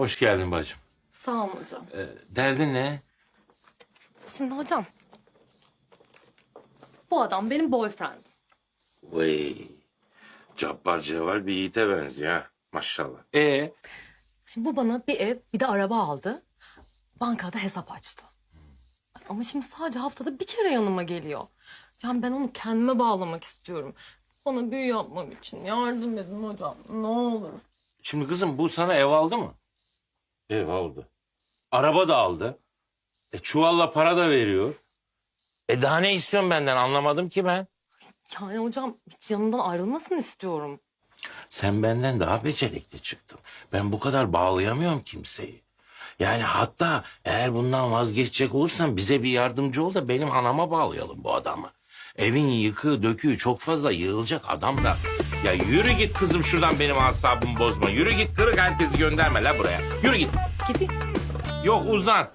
Hoş geldin bacım. Sağ olun hocam. Ee, derdin ne? Şimdi hocam. Bu adam benim boyfriend. Vay. Cabbar cevval bir yiğite benziyor ha. Maşallah. Ee, Şimdi bu bana bir ev bir de araba aldı. Bankada hesap açtı. Ama şimdi sadece haftada bir kere yanıma geliyor. Yani ben onu kendime bağlamak istiyorum. Bana büyü yapmam için yardım edin hocam. Ne olur. şimdi kızım bu sana ev aldı mı? Ev aldı. Araba da aldı. E çuvalla para da veriyor. E daha ne istiyorsun benden anlamadım ki ben. Yani hocam hiç yanımdan ayrılmasını istiyorum. Sen benden daha becerikli çıktın. Ben bu kadar bağlayamıyorum kimseyi. Yani hatta eğer bundan vazgeçecek olursan bize bir yardımcı ol da benim anama bağlayalım bu adamı. Evin yıkığı döküğü çok fazla yığılacak adam da. Ya yürü git kızım şuradan benim asabımı bozma. Yürü git kırık herkesi gönderme la buraya. Yürü git. Gidin. Yok uzan.